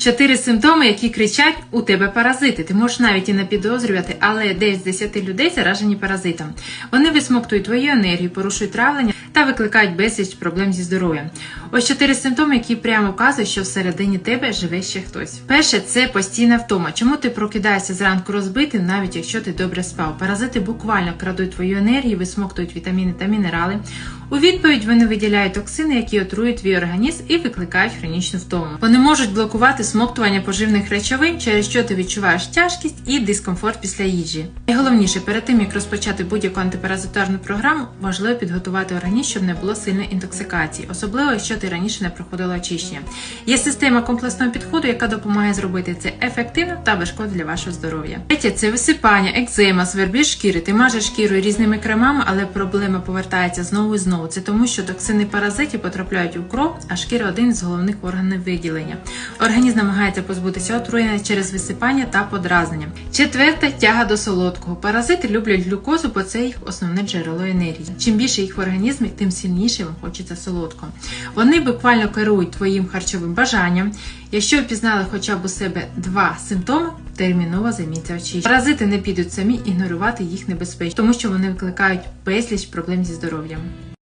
Чотири симптоми, які кричать у тебе паразити. Ти можеш навіть і не підозрювати, але десь з 10 людей заражені паразитом. Вони висмоктують твою енергію, порушують травлення та викликають безліч проблем зі здоров'ям. Ось чотири симптоми, які прямо вказують, що всередині тебе живе ще хтось. Перше це постійна втома. Чому ти прокидаєшся зранку розбитим, навіть якщо ти добре спав? Паразити буквально крадуть твою енергію, висмоктують вітаміни та мінерали. У відповідь вони виділяють токсини, які отрують твій організм і викликають хронічну втому. Вони можуть блокувати смоктування поживних речовин, через що ти відчуваєш тяжкість і дискомфорт після їжі. Найголовніше, перед тим як розпочати будь-яку антипаразитарну програму, важливо підготувати організм, щоб не було сильної інтоксикації, особливо якщо ти раніше не проходила очищення. Є система комплексного підходу, яка допомагає зробити це ефективно та без для вашого здоров'я. Третє це висипання, екзема, свербіж шкіри. Ти мажеш шкіру різними кремами, але проблема повертається знову і знову. Це тому, що токсини паразитів потрапляють у кров, а шкіра один з головних органів виділення. Організм намагається позбутися отруєння через висипання та подразнення. Четверте тяга до солодкого. Паразити люблять глюкозу, бо це їх основне джерело енергії. Чим більше їх в організмі, тим сильніше вам хочеться солодко. Вони буквально керують твоїм харчовим бажанням. Якщо ви пізнали хоча б у себе два симптоми, терміново займіться очищенням. Паразити не підуть самі ігнорувати їх небезпечно, тому що вони викликають безліч проблем зі здоров'ям.